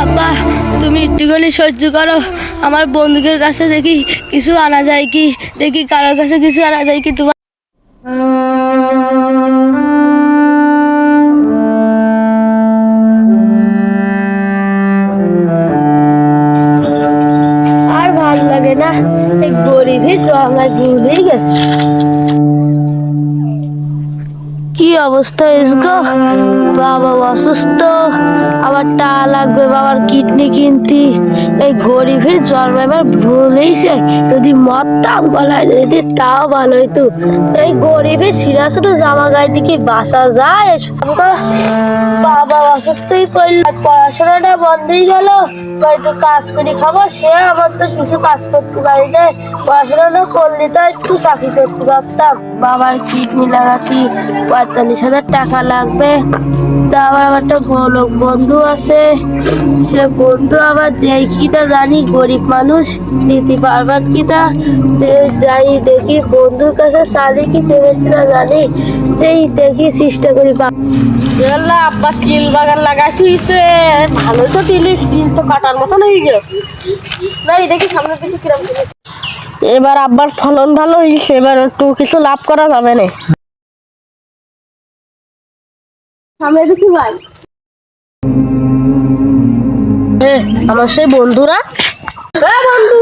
আব্বা, তুমি একটুখানি সহ্য করো। আমার বন্ধুদের কাছে দেখি কিছু আনা যায় কি? দেখি কারোর কাছে কিছু আনা যায় কি তোমার? আর ভালো লাগে না। এই গরিবই ভুলেই গেছে। কি অবস্থা ইসগো বাবা অসুস্থ, আবার টাকা লাগবে বাবার কিডনি কিনতি। এই গরিবের জন্ম এবার ভুলেইছে যদি মরতাম গলায়, যদি তাও ভালো হইতো। এই গরিবের সিরা ছোট জামা গায়ে দিকে বাসা যায়। বাবা অসুস্থই পড়ল। পড়াশোনাটা বন্ধই গেল। একটু কাজ করি খাব। সে আমার তো কিছু কাজ করতে পারি না পড়াশোনাটা করলে তো একটু চাকরি করতে পারতাম। বাবার কিডনি লাগাতি পঁয়তাল্লিশ হাজার টাকা লাগবে। তা আবার একটা লোক বন্ধু আছে। সে বন্ধু আবার দেখি তা জানি গরিব মানুষ দিতে পারবার কি তা? যাই দেখি বন্ধুর কাছে সালে কি দেবে কিনা জানি। যেই দেখি চেষ্টা করি পা- আল্লাহ আব্বা তিল বাগান লাগাই তুইছে ভালো তো তিলিস তিল তো কাটার মতন হয়ে গেল না এই দেখি সামনে দেখি কিরম এবার আব্বার ফলন ভালো হয়েছে এবার একটু কিছু লাভ করা যাবে না। সামনে দেখি ভাই। আমার সেই বন্ধুরা? বন্ধু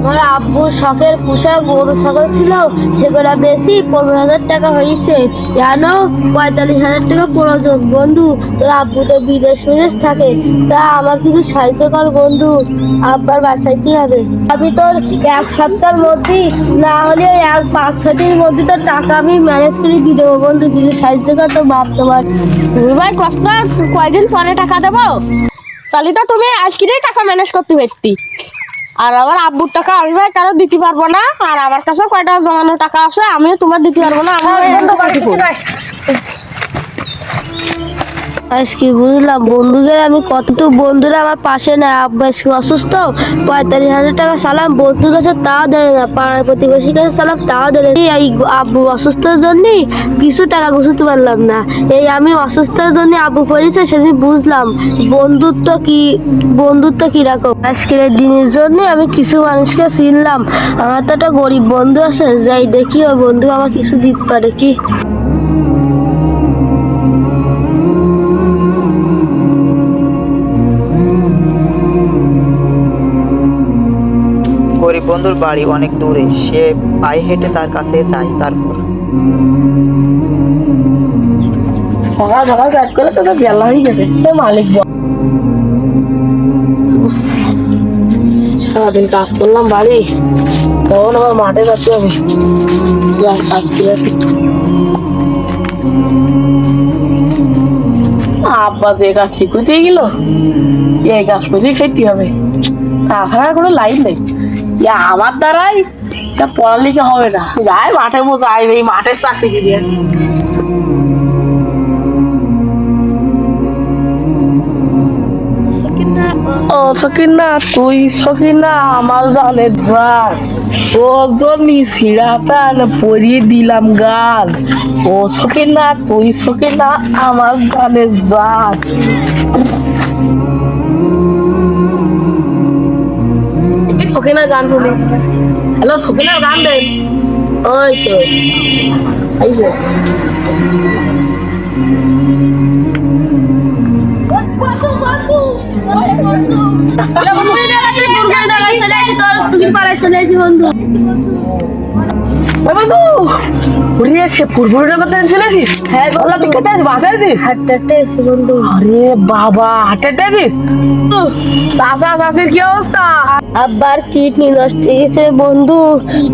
আমার আব্বু, শখের পোশাক গরু ছাগল ছিল, সেগুলা বেশি, পনেরো হাজার টাকা হয়েছে জানো পঁয়তাল্লিশ হাজার টাকা প্রয়োজন। বন্ধু, তোর আব্বু তো বিদেশ বিদেশ থাকে, তা আমার কিছু সাহায্য বন্ধু। আব্বার বাঁচাইতে হবে? আমি তোর এক সপ্তাহের মধ্যেই না হলে এক পাঁচ ছ দিনের মধ্যে তোর টাকা আমি ম্যানেজ করে দিয়ে দেবো, বন্ধু। কিছু সাহায্য তোর বাপ তোমার। তুমি ভাই, কষ্ট। কয়দিন পরে টাকা দেবো? তাহলে তো তুমি আজকেরই টাকা ম্যানেজ করতে পারতি। আর আমার আব্বুর টাকা আমি ভাই কারও দিতে পারব না। আর আমার কাছে কয়টা জমানো টাকা আছে আমিও তোমার দিতে পারব না আমার আজকে বুঝলাম, বন্ধুদের আমি কতটুকু বন্ধুরা আমার পাশে নেয় আব্বা আজকে অসুস্থ, পঁয়তাল্লিশ হাজার টাকা সালাম, বন্ধুর কাছে তাও দেয় না, পাড়ার প্রতিবেশীর কাছে সালাম তাও দেয় না। এই আব্বু অসুস্থর জন্যই কিছু টাকা গুছতে পারলাম না। এই আমি অসুস্থর জন্য আব্বু পরিচয় সেদিন বুঝলাম, বন্ধুত্ব কি, বন্ধুত্ব কীরকম? আজকের দিনের জন্য আমি কিছু মানুষকে চিনলাম। আমার তো একটা গরিব বন্ধু আছে, যাই দেখি ওই বন্ধু আমার কিছু দিতে পারে কি? বন্ধুর বাড়ি অনেক দূরে। সে পায়ে হেঁটে তার কাছে যায় তারপর সকাল সকাল কাজ করে গেছে। মালিক সারাদিন কাজ করলাম বাড়ি। তখন আবার মাঠে যেতে হবে কাজ করে আব্বা যে কাজ শিখতে গেল এই কাজ করে খেতে হবে। তাছাড়া কোনো লাইন নেই। আমার দ্বারাই এটা পড়ালেখা হবে না। যাই মাঠে মো, যাই এই মাঠের চাকরি দিয়ে? ও সকিনা তুই সকিনা আমার জানে ধার ও জনি সিরা প্যান পরিয়ে দিলাম গান ও সকিনা তুই সকিনা আমার জানে জান সকিনা গান শুনি হ্যালো সকিনা গান দেন ওই তো এই যে এ বন্ধু ওরে সে পূর্বটা কথা শুনেছিস হ্যাঁ বললাম তুই কোথায় বাসায় দিস হাটটাতে এসে বন্ধু। আরে বাবা হাটেটা দিস চাচা চাচির কি অবস্থা? আব্বার কিডনি নষ্ট হয়েছে বন্ধু।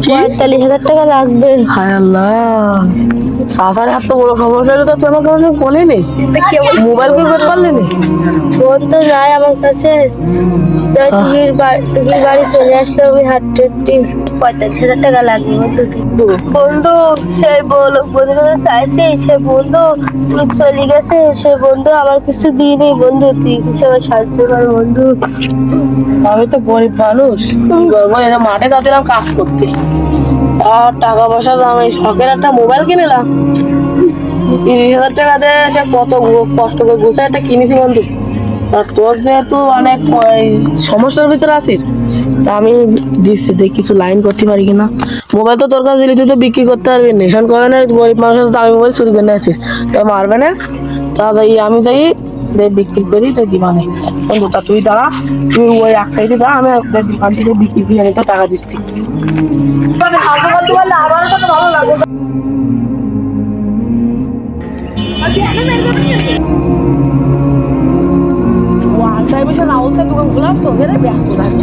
পঁয়তাল্লিশ হাজার টাকা লাগবে। হায় আল্লাহ। চাচার এত বড় খবর হলে তো তুই কিছু বলিনি? মোবাইল করে বের করলি নি? ফোন তো নাই আমার কাছে। তাই বাড়ি চলে আসলে আমি হাঁটতে হাঁটতে পঁয়তাল্লিশ হাজার টাকা লাগবে বন্ধু বন্ধু সেই বলো বন্ধু চাইছি সে বন্ধু তুই চলে গেছে সে বন্ধু আমার কিছু দিইনি বন্ধু তুই কিছু আমার সাহায্য কর বন্ধু। আমি তো গরিব মানুষ। মাঠে যাচ্ছিলাম কাজ করতে। আর টাকা পয়সা দাম এই শখের একটা মোবাইল কিনেলাম। তিরিশ হাজার টাকা দিয়ে সে কত কষ্ট করে গুছে একটা কিনেছি বন্ধু। আর তোর যেহেতু অনেক সমস্যার ভিতরে আছিস, তা আমি দিচ্ছি, দেখ কিছু লাইন করতে পারি কিনা। মোবাইল তো তোর কাছে দিলি, তুই তো বিক্রি করতে পারবি নেশন করে না, গরিব মানুষের দামি মোবাইল চুরি করে নিয়েছিস তা মারবে না? তা যাই, আমি যাই দেখ বিক্রি করি তো দিবানে বন্ধুটা তুই দাঁড়া তুই ওই এক সাইডে দাঁড়া আমি দোকান থেকে বিক্রি করে এনে তো টাকা দিচ্ছি। মানে ভালো লাগবে ওয়ান টাইম এসে রাহুলসের দোকান খোলা তো ব্যস্ত থাকে।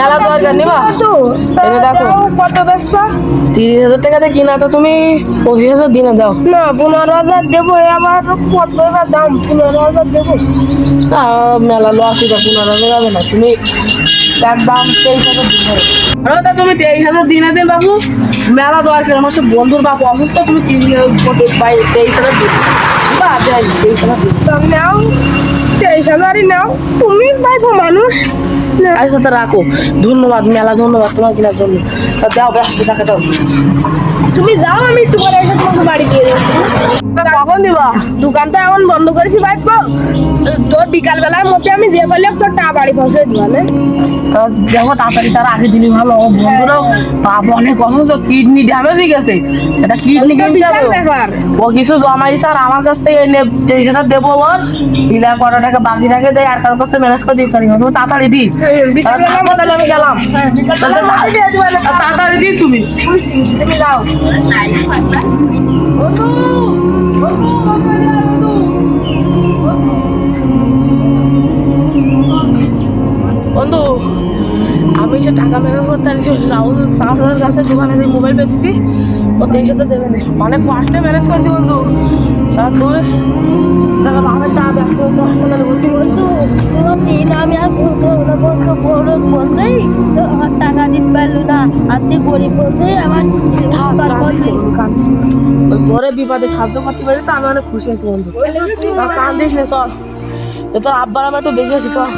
মেলা দরকার নিবা এই দেখো। কত বেসবা তিরিশ হাজার টাকাতে কিনা তো তুমি পঁচিশ হাজার দিনে দাও। না পনেরো হাজার দেবো আবার কত এবার দাম পনেরো হাজার দেবো। তা মেলা লস এটা পনেরো হাজার হবে না। তুমি একদম তেইশ হাজার দিনে তুমি তেইশ হাজার দিনে দিন বাবু। মেলা দরকার আমার সব বন্ধুর বাবু অসুস্থ তুমি তিরিশ হাজার তেইশ হাজার দিন বা তেইশ হাজার দিন দাম নাও তেইশ হাজারই নাও। তুমি পাইবো মানুষ আচ্ছা তা রাখো। ধন্যবাদ মেলা ধন্যবাদ তোমার কেনার জন্য। দাও ব্যস্ত টাকা দাও। তুমি যাও আমি একটু পরে এসে তোমাকে বাড়ি দিয়ে দেবো কখন দিবা? দোকানটা এখন বন্ধ করেছি ভাইবো তোর বিকাল বেলার মধ্যে আমি যে বললাম তোর টা বাড়ি পৌঁছে দিবানে তা দেখো তাড়াতাড়ি তার আগে দিলি ভালো। ও বন্ধুরাও বাপ অনেক অসুস্থ কিডনি ড্যামেজ হয়ে গেছে। এটা কিডনি হবে। ব্যাপার। ও কিছু জমাই স্যার আমার কাছ থেকে নে তেইশ হাজার দেবো ওর দিলে কত টাকা বাকি থাকে যাই আর কারোর কাছে ম্যানেজ করে দিতে পারি। তুমি তাড়াতাড়ি দি। তাহলে আমি গেলাম। তাড়াতাড়ি দি তুমি। তুমি যাও। বন্ধু, আমি সে টাকা ম্যানেজ করতে পারছি রাহুল কাছে দোকানে যে মোবাইল বেচেছি, ও হাজার দেবে না। অনেক কষ্টে ম্যানেজ করছি বন্ধু। তা তুই দেখা বাবার টাকা ব্যস্ত ভর্তি। বন্ধু দিন আমি আর না বড় বলতেই তো আমার টাকা দিতে পারল না। আর তুই গরিব বলতেই আমার তার বিপদে সাহায্য করতে পারি তো আমি অনেক খুশি আছি বন্ধু। কান কান্দিস না চল তোর আব্বার আমি একটু দেখে আসি চল